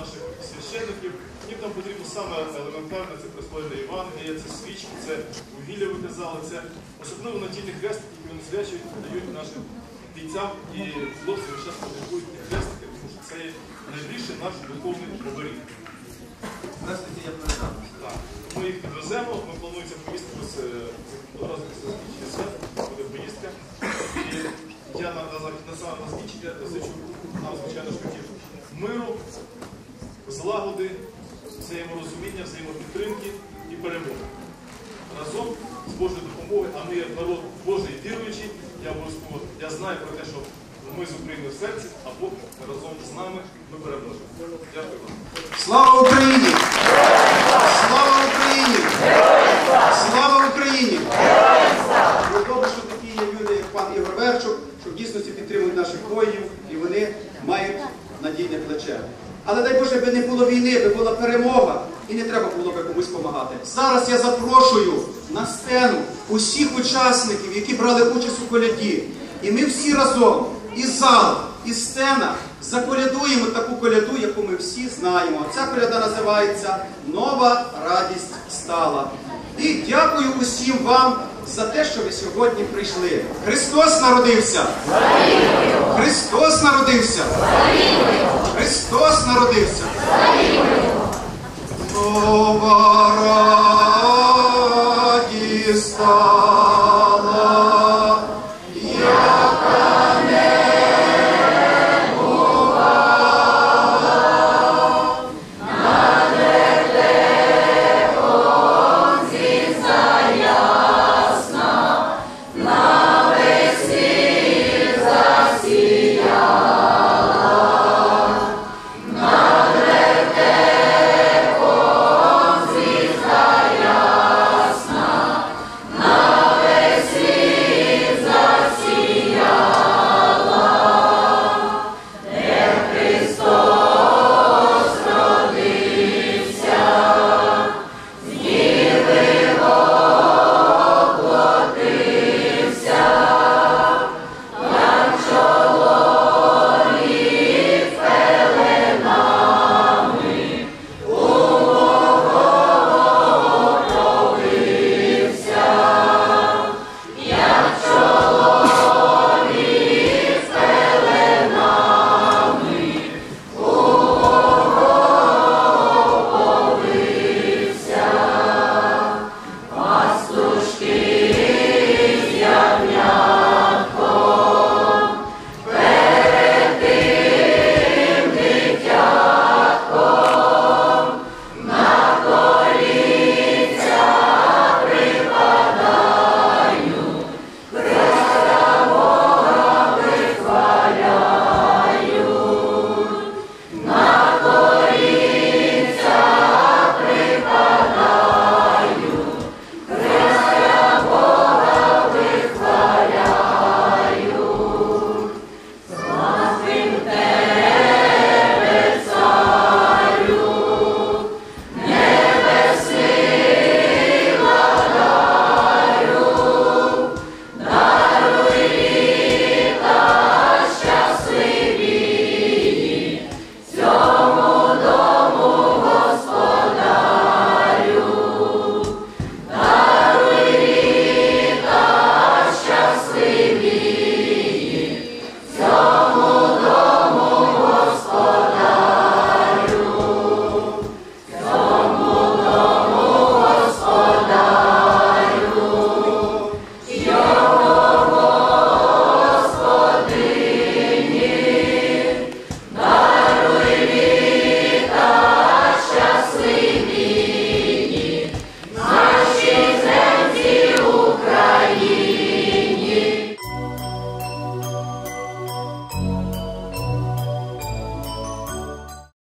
наших священників. Їм там потрібно саме елементарне, це прислойне Євангеліє, це свічки, це вугілля ви казали, це особливо надійні хрестики, які вони свячують, дають нашим бійцям і хлопцям зараз потребують хрестики, тому що це є найбільший наш духовний оберіг. Здравствуйте, я передам. Так. Ми їх підвеземо, ми планується е, одразу після закінчення свят, буде поїздка. І я на, закінчення зичу нам, звичайно ж хотів миру, злагоди, взаєморозуміння, взаємопідтримки і перемоги. Разом з Божою допомогою, а ми як народ Божий віруючий, я обов'язково я знаю про те, що ми з Україною в серці, а Бог разом з нами ми переможемо. Дякую вам. Слава Україні! Слава Україні! Слава Україні! Ну, Добре, що такі є люди, як пан Ігор Верчук, що в дійсності підтримують наших воїнів і вони мають надійне плече. Але дай Боже, би не було війни, би була перемога, і не треба було би комусь допомагати. Зараз я запрошую на сцену усіх учасників, які брали участь у коляді. І ми всі разом, і зал, і сцена, заколядуємо таку коляду, яку ми всі знаємо. Ця коляда називається Нова радість стала. І дякую усім вам за те, що ви сьогодні прийшли. Христос народився! Христос народився! Христос народився. Слава радіста.